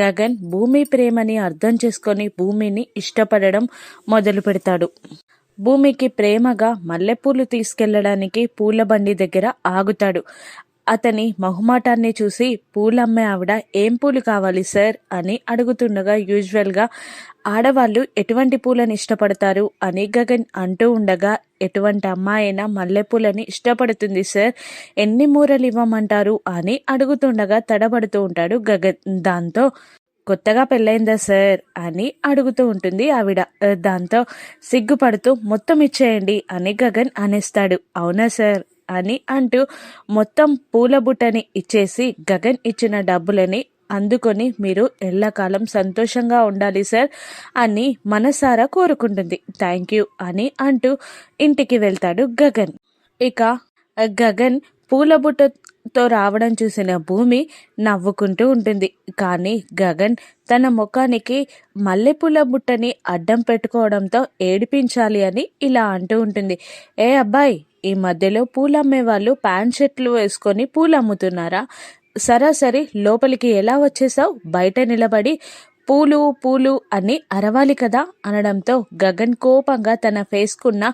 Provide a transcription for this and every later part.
గగన్ భూమి ప్రేమని అర్థం చేసుకొని భూమిని ఇష్టపడడం మొదలు పెడతాడు. భూమికి ప్రేమగా మల్లెపూలు తీసుకెళ్ళడానికి పూల బండి దగ్గర ఆగుతాడు. అతని మొహమాటాన్ని చూసి పూలమ్మే ఆవిడ ఏం పూలు కావాలి సార్? అని అడుగుతుండగా యూజువల్గా ఆడవాళ్ళు ఎటువంటి పూలను ఇష్టపడతారు? అని గగన్ అంటూ ఉండగా ఎటువంటి అమ్మాయైనా మల్లెపూలని ఇష్టపడుతుంది సార్. ఎన్ని మూరలు ఇవ్వమంటారు? అని అడుగుతుండగా తడబడుతూ ఉంటాడు గగన్. దాంతో కొత్తగా పెళ్ళైందా సార్? అని అడుగుతూ ఉంటుంది ఆవిడ. దాంతో సిగ్గుపడుతూ మొత్తం ఇచ్చేయండి అని గగన్ అనేస్తాడు. అవునా సార్? అని అంటూ మొత్తం పూల బుట్టని ఇచ్చేసి గగన్ ఇచ్చిన డబ్బులని అందుకొని మీరు ఎల్లకాలం సంతోషంగా ఉండాలి సార్ అని మనసారా కోరుకుంటుంది. థ్యాంక్ యూ అని అంటూ ఇంటికి వెళ్తాడు గగన్. ఇక గగన్ పూల బుట్టతో రావడం చూసిన భూమి నవ్వుకుంటూ ఉంటుంది. కానీ గగన్ తన ముఖానికి మల్లెపూల బుట్టని అడ్డం పెట్టుకోవడంతో ఏడిపించాలి అని ఇలా అంటూ ఉంటుంది. ఏ అబ్బాయి ఈ మధ్యలో పూలు అమ్మే వాళ్ళు ప్యాంట్ షర్ట్లు వేసుకొని పూలు అమ్ముతున్నారా? సరాసరి లోపలికి ఎలా వచ్చేసావు బయట నిలబడి పూలు పూలు అని అరవాలి కదా? అనడంతో గగన్ కోపంగా తన ఫేస్కున్న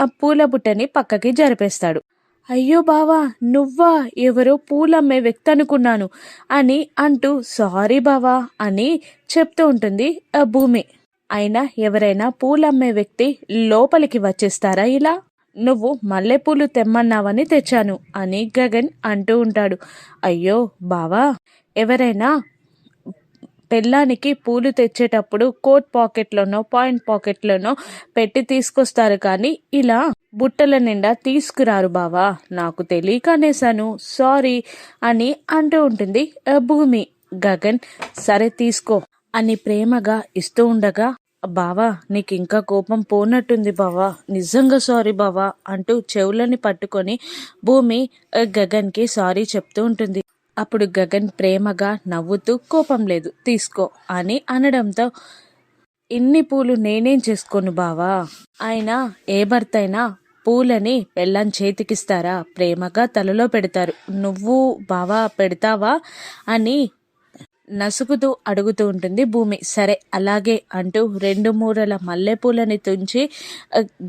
ఆ పూల బుట్టని పక్కకి జరిపేస్తాడు. అయ్యో బావా నువ్వా? ఎవరో పూలమ్మే వ్యక్తి అనుకున్నాను అని అంటూ సారీ బావా అని చెప్తూ ఉంటుంది ఆ భూమి. అయినా ఎవరైనా పూలమ్మే వ్యక్తి లోపలికి వచ్చేస్తారా ఇలా? నువ్వు మల్లెపూలు తెమ్మన్నావని తెచ్చాను అని గగన్ అంటూ ఉంటాడు. అయ్యో బావా ఎవరైనా పెళ్ళానికి పూలు తెచ్చేటప్పుడు కోట్ పాకెట్లోనో పాయింట్ పాకెట్లోనో పెట్టి తీసుకొస్తారు కానీ ఇలా బుట్టల నిండా తీసుకురారు బావా. నాకు తెలియక అనేసాను సారీ అని అంటూ ఉంటుంది. భూమి. గగన్ సరే తీసుకో అని ప్రేమగా ఇస్తూ ఉండగా బావా నీకు ఇంకా కోపం పోనట్టుంది బావా. నిజంగా సారీ బావా అంటూ చెవులని పట్టుకొని భూమి గగన్కి సారీ చెప్తూ ఉంటుంది. అప్పుడు గగన్ ప్రేమగా నవ్వుతూ కోపం లేదు తీసుకో అని అనడంతో ఇన్ని పూలు నేనేం చేసుకోను బావా? ఆయన ఏ భర్త అయినా పూలని పెళ్ళం చేతికిస్తారా? ప్రేమగా తలలో పెడతారు. నువ్వు బావా పెడతావా? అని నసుకుతూ అడుగుతూ ఉంటుంది భూమి సరే అలాగే అంటూ రెండు మూరల మల్లెపూలని తుంచి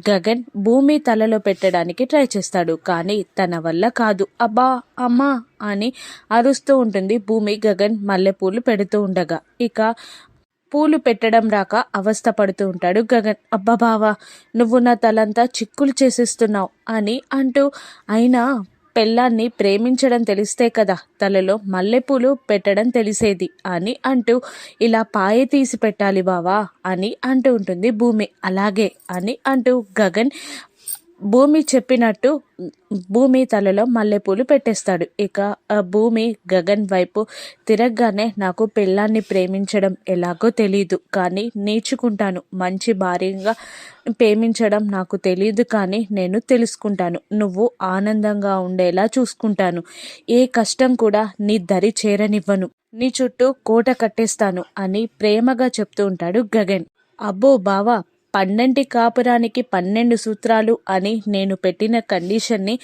గగన్ భూమి తలలో పెట్టడానికి ట్రై చేస్తాడు కానీ తన వల్ల కాదు. అబ్బా అమ్మా అని అరుస్తూ ఉంటుంది భూమి గగన్ మల్లెపూలు పెడుతూ ఉండగా. ఇక పూలు పెట్టడం రాక అవస్థ పడుతూ ఉంటాడు గగన్. అబ్బా బావా నువ్వు నా తలంతా చిక్కులు చేసేస్తున్నావు అని అంటూ అయినా పెళ్ళాన్ని ప్రేమించడం తెలిస్తే కదా తలలో మల్లెపూలు పెట్టడం తెలిసేది అని అంటూ ఇలా పాయ తీసి పెట్టాలి బావా అని అంటూ ఉంటుంది భూమి. అలాగే అని అంటూ గగన్ భూమి చెప్పినట్టు భూమి తలలో మల్లెపూలు పెట్టేస్తాడు. ఇక భూమి గగన్ వైపు తిరగగానే నాకు పిల్లాన్ని ప్రేమించడం ఎలాగో తెలీదు కానీ నేర్చుకుంటాను. మంచి భార్యగా ప్రేమించడం నాకు తెలియదు కానీ నేను తెలుసుకుంటాను. నువ్వు ఆనందంగా ఉండేలా చూసుకుంటాను. ఏ కష్టం కూడా నీ దరి చేరనివ్వను. నీ చుట్టూ కోట కట్టేస్తాను అని ప్రేమగా చెప్తూ ఉంటాడు గగన్. అబ్బో బావా పన్నెంటి కాపురానికి పన్నెండు సూత్రాలు అని నేను పెట్టిన కండిషన్ని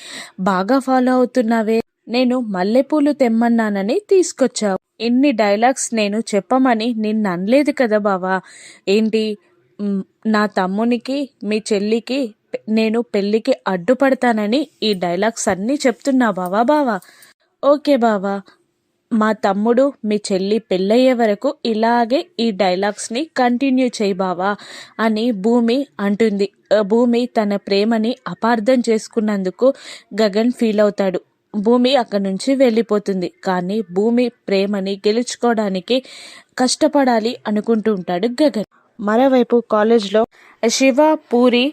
బాగా ఫాలో అవుతున్నావే. నేను మల్లెపూలు తెమ్మన్నానని తీసుకొచ్చావు. ఇన్ని డైలాగ్స్ నేను చెప్పమని నిన్ను అనలేదు కదా బావా. ఏంటి? నా తమ్మునికి మీ చెల్లికి నేను పెళ్ళికి అడ్డుపడతానని ఈ డైలాగ్స్ అన్నీ చెప్తున్నా బావా బావా. ఓకే బావా. మా తమ్ముడు మీ చెల్లి పెళ్ళయ్యే వరకు ఇలాగే ఈ డైలాగ్స్ని కంటిన్యూ చేయి బావా అని భూమి అంటుంది. భూమి తన ప్రేమని అపార్థం చేసుకున్నందుకు గగన్ ఫీల్ అవుతాడు. భూమి అక్కడి నుంచి వెళ్ళిపోతుంది. కానీ భూమి ప్రేమని గెలుచుకోవడానికి కష్టపడాలి అనుకుంటూ ఉంటాడు గగన్. మరోవైపు కాలేజ్లో శివ పూరి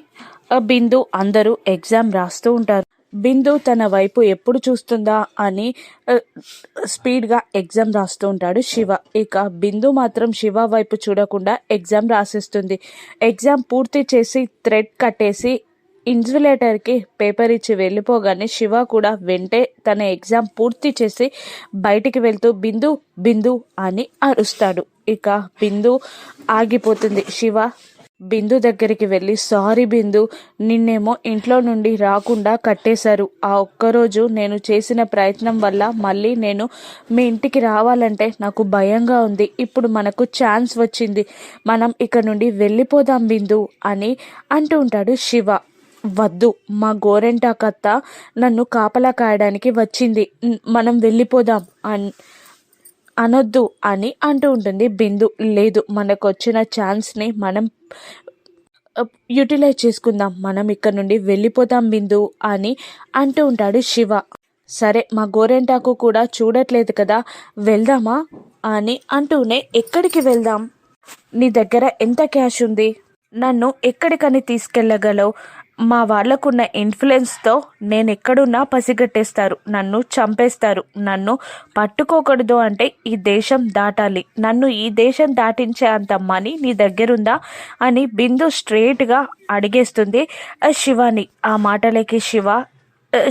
బిందు అందరూ ఎగ్జామ్ రాస్తూ ఉంటారు. బిందు తన వైపు ఎప్పుడు చూస్తుందా అని స్పీడ్గా ఎగ్జామ్ రాస్తూ ఉంటాడు శివ. ఇక బిందు మాత్రం శివ వైపు చూడకుండా ఎగ్జామ్ రాసిస్తుంది. ఎగ్జామ్ పూర్తి చేసి థ్రెడ్ కట్టేసి ఇన్సులేటర్కి పేపర్ ఇచ్చి వెళ్ళిపోగానే శివ కూడా వెంటే తన ఎగ్జామ్ పూర్తి చేసి బయటికి వెళ్తూ బిందు బిందు అని అరుస్తాడు. ఇక బిందు ఆగిపోతుంది. శివ బిందు దగ్గరికి వెళ్ళి సారీ బిందు నిన్నేమో ఇంట్లో నుండి రాకుండా కట్టేశారు. ఆ ఒక్కరోజు నేను చేసిన ప్రయత్నం వల్ల మళ్ళీ నేను మీ ఇంటికి రావాలంటే నాకు భయంగా ఉంది. ఇప్పుడు మనకు ఛాన్స్ వచ్చింది. మనం ఇక్కడ నుండి వెళ్ళిపోదాం బిందు అని అంటూ ఉంటాడు శివ. వద్దు మా గోరెంటాకత్త నన్ను కాపలా కాయడానికి వచ్చింది. మనం వెళ్ళిపోదాం అన్ అనొద్దు అని అంటూ ఉంటుంది. బిందు లేదు మనకు వచ్చిన ఛాన్స్ని మనం యూటిలైజ్ చేసుకుందాం. మనం ఇక్కడ నుండి వెళ్ళిపోతాం బిందు అని అంటూ ఉంటాడు శివ. సరే మా గోరెంటాకు కూడా చూడట్లేదు కదా వెళ్దామా అని అంటూనే ఎక్కడికి వెళ్దాం? నీ దగ్గర ఎంత క్యాష్ ఉంది? నన్ను ఎక్కడికని తీసుకెళ్ళగలవు? మా వాళ్ళకున్న ఇన్ఫ్లుయెన్స్తో నేను ఎక్కడున్నా పసిగట్టేస్తారు. నన్ను చంపేస్తారు. నన్ను పట్టుకోకూడదు అంటే ఈ దేశం దాటాలి. నన్ను ఈ దేశం దాటించే అంత మనీ నీ దగ్గరుందా? అని బిందు స్ట్రేట్గా అడిగేస్తుంది శివాని. ఆ మాటలకి శివ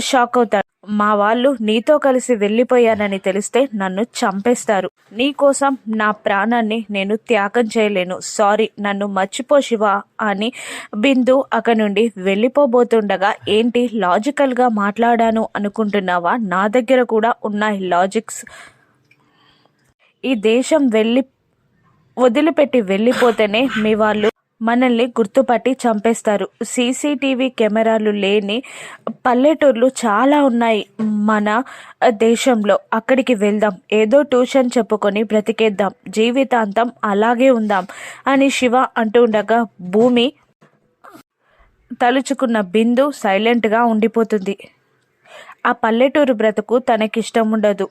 షాక్ అవుతాడు. మా వాళ్ళు నీతో కలిసి వెళ్ళిపోయానని తెలిస్తే నన్ను చంపేస్తారు. నీకోసం నా ప్రాణాన్ని నేను త్యాగం చేయలేను. సారీ నన్ను మర్చిపో శివ అని బిందు అక్కడి నుండి వెళ్ళిపోబోతుండగా ఏంటి లాజికల్గా మాట్లాడాను అనుకుంటున్నావా? నా దగ్గర కూడా ఉన్నాయి లాజిక్స్. ఈ దేశం వెళ్ళి వదిలిపెట్టి వెళ్ళిపోతేనే మీ వాళ్ళు మనల్ని గుర్తుపట్టి చంపేస్తారు. సీసీటీవీ కెమెరాలు లేని పల్లెటూర్లు చాలా ఉన్నాయి మన దేశంలో. అక్కడికి వెళ్దాం. ఏదో ట్యూషన్ చెప్పుకొని బ్రతికేద్దాం. జీవితాంతం అలాగే ఉందాం అని శివ అంటూ ఉండగా భూమి తలుచుకున్న బిందు సైలెంట్గా ఉండిపోతుంది. ఆ పల్లెటూరు బ్రతుకు తనకిష్టం ఉండదు.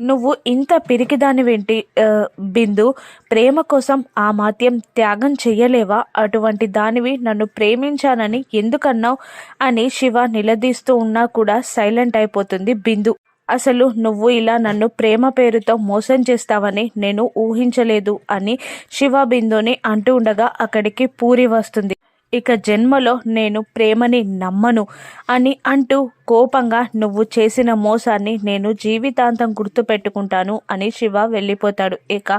నువ్వు ఇంత పిరికిదానివేంటి ఆ, బిందు? ప్రేమ కోసం ఆ మాత్యం త్యాగం చెయ్యలేవా? అటువంటి దానివి నన్ను ప్రేమించానని ఎందుకన్నావు? అని శివ నిలదీస్తూ ఉన్నా కూడా సైలెంట్ అయిపోతుంది బిందు. అసలు నువ్వు ఇలా నన్ను ప్రేమ పేరుతో మోసం చేస్తావని నేను ఊహించలేదు అని శివ బిందుని అంటూ ఉండగా అక్కడికి పూరి వస్తుంది. ఇక జన్మలో నేను ప్రేమని నమ్మను అని అంటూ కోపంగా నువ్వు చేసిన మోసాన్ని నేను జీవితాంతం గుర్తుపెట్టుకుంటాను అని శివ వెళ్ళిపోతాడు. ఇక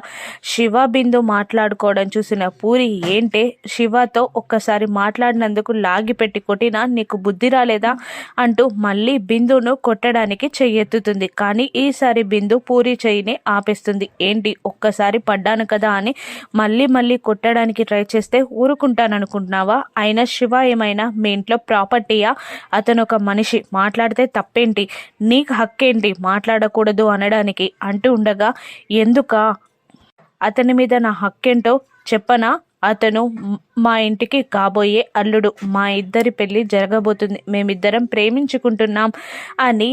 శివ బిందు మాట్లాడుకోవడం చూసిన పూరి ఏంటే? శివతో ఒక్కసారి మాట్లాడినందుకు లాగి పెట్టి కొట్టినా నీకు బుద్ధి రాలేదా? అంటూ మళ్ళీ బిందును కొట్టడానికి చెయ్యెత్తుతుంది. కానీ ఈసారి బిందు పూరి చెయ్యిని ఆపేస్తుంది. ఏంటి? ఒక్కసారి పడ్డాను కదా అని మళ్ళీ మళ్ళీ కొట్టడానికి ట్రై చేస్తే ఊరుకుంటాననుకుంటున్నావా? అయినా శివ ఏమైనా మీ ఇంట్లో ప్రాపర్టీయా? అతను ఒక మనిషి. మాట్లాడితే తప్పేంటి? నీకు హక్కేంటి మాట్లాడకూడదు అనడానికి? అంటూ ఉండగా ఎందుక? అతని మీద నా హక్కేంటో చెప్పనా? అతను మా ఇంటికి కాబోయే అల్లుడు మా ఇద్దరి పెళ్ళి జరగబోతుంది. మేమిద్దరం ప్రేమించుకుంటున్నాం అని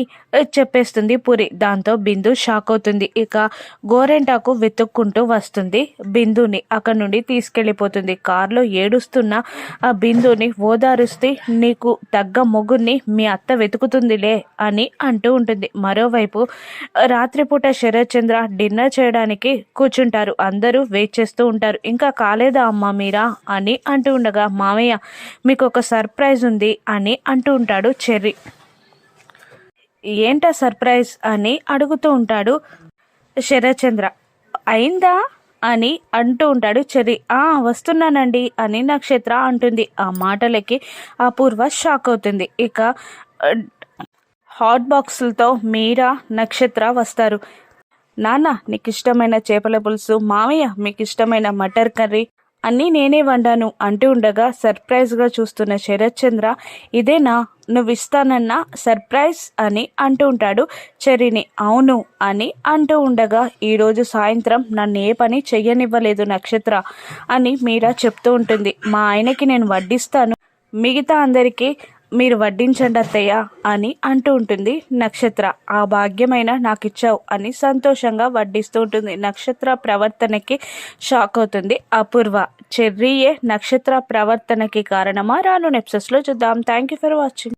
చెప్పేస్తుంది పురి. దాంతో బిందు షాక్ అవుతుంది. ఇక గోరెంటాకు వెతుక్కుంటూ వస్తుంది బిందుని. అక్కడి నుండి తీసుకెళ్ళిపోతుంది. కారులో ఏడుస్తున్న ఆ బిందుని ఓదారుస్తే నీకు తగ్గ మొగుడిని మీ అత్త వెతుకుతుందిలే అని అంటూ ఉంటుంది. మరోవైపు రాత్రిపూట శరత్చంద్ర డిన్నర్ చేయడానికి కూర్చుంటారు. అందరూ వెయిట్ చేస్తూ ఉంటారు. ఇంకా కాలేదా అమ్మ మీరా అని అంటూ ఉండగా మామయ్య మీకు ఒక సర్ప్రైజ్ ఉంది అని అంటూ ఉంటాడు చెర్రీ. ఏంటా సర్ప్రైజ్? అని అడుగుతూ ఉంటాడు శరచంద్ర అయిందా? అని అంటూ ఉంటాడు చెర్రీ. ఆ వస్తున్నానండి అని నక్షత్ర అంటుంది. ఆ మాటలకి అపూర్వ షాక్ అవుతుంది. ఇక హాట్ బాక్సులతో మీరా నక్షత్ర వస్తారు. నాన్న నీకు ఇష్టమైన చేపల పులుసు మామయ్య మీకు ఇష్టమైన మటర్ కర్రీ అన్నీ నేనే వండాను అంటూ ఉండగా సర్ప్రైజ్గా చూస్తున్న శరత్ చంద్ర ఇదేనా నువ్వు ఇస్తానన్న సర్ప్రైజ్ అని అంటూ ఉంటాడు. చెరిని అవును అని అంటూ ఉండగా ఈరోజు సాయంత్రం నన్ను ఏ పని చెయ్యనివ్వలేదు నక్షత్ర అని మీరా చెప్తూ ఉంటుంది. మా ఆయనకి నేను వడ్డిస్తాను. మిగతా అందరికీ మీరు వడ్డించండి అత్తయ్య అని అంటూ ఉంటుంది. నక్షత్ర ఆ భాగ్యమైన నాకు ఇచ్చావు అని సంతోషంగా వడ్డిస్తూ ఉంటుంది. నక్షత్ర ప్రవర్తనకి షాక్ అవుతుంది. అపూర్వ చెర్రీయే నక్షత్ర ప్రవర్తనకి కారణమా? రాను నెప్సెస్లో చూద్దాం. Thank you for watching.